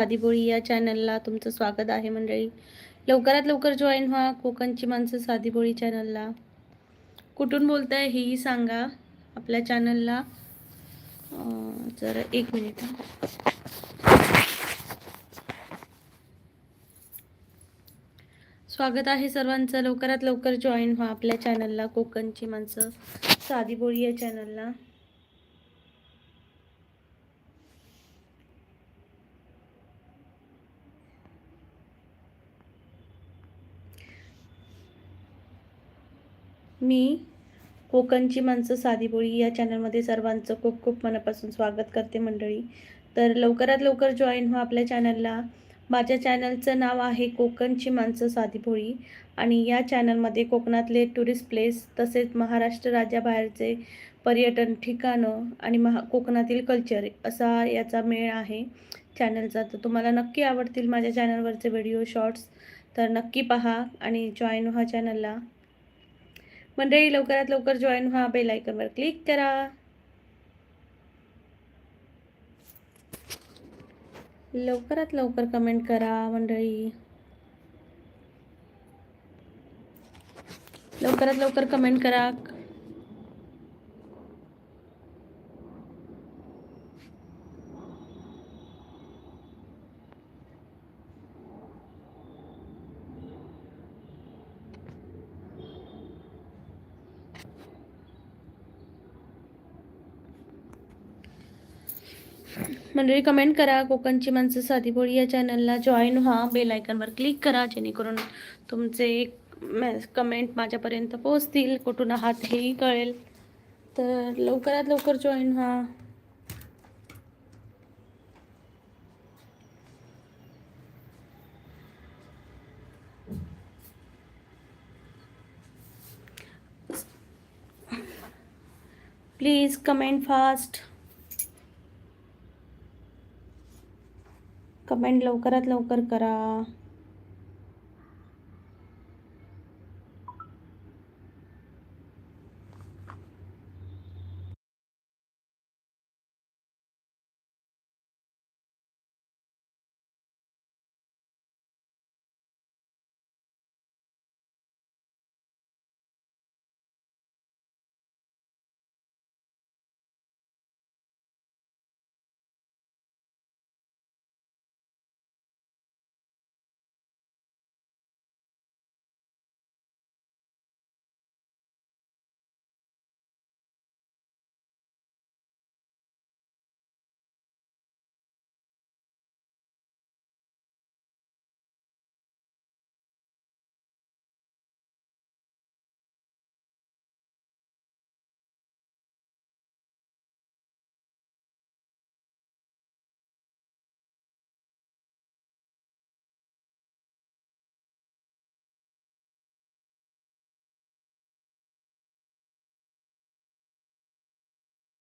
साधीभोळी या चॅनलला तुमचं स्वागत आहे मंडळी. लवकरात लवकर जॉईन व्हा कोकणची माणसं साधीभोळी चॅनलला कुठून बोलत आहे हेही सांगा. आपल्या चॅनलला जर जरा एक मिनिट स्वागत आहे सर्वांचं. लवकरात लवकर जॉईन व्हा आपल्या चॅनलला कोकणची माणसं साधीभोळी या चॅनलला मी कोकणची माणसं साधीबोळी या चॅनलमध्ये सर्वांचं खूप खूप मनापासून स्वागत करते मंडळी. तर लवकरात लवकर जॉईन व्हा आपल्या चॅनलला माझ्या चॅनलचं नाव आहे कोकणची माणसं साधीभोळी आणि या चॅनलमध्ये कोकणातले टुरिस्ट प्लेस तसेच महाराष्ट्र राज्याबाहेरचे पर्यटन ठिकाणं आणि महा कोकणातील कल्चर असा याचा मेळ आहे चॅनलचा तर तुम्हाला नक्की आवडतील माझ्या चॅनलवरचे व्हिडिओ शॉर्ट्स तर नक्की पहा आणि जॉईन व्हा चॅनलला मंडळी लवकरात लवकर जॉईन व्हा बेल आयकॉनवर क्लिक करा। लवकरात लवकर कमेंट करा, मंडळी। लवकरात लवकर कमेंट करा। मंडळी कमेंट करा. कोकणची माणसं साधीभोळी या चॅनलला जॉईन व्हा. बेल आयकनवर क्लिक करा. जेणेकरून तुमचे कमेंट माझ्यापर्यंत पोहोचतील. कुठून आहात हेही कळेल. तर लवकरात लवकर जॉईन व्हा. प्लीज कमेंट फास्ट कमेंट लवकरात लवकर करा.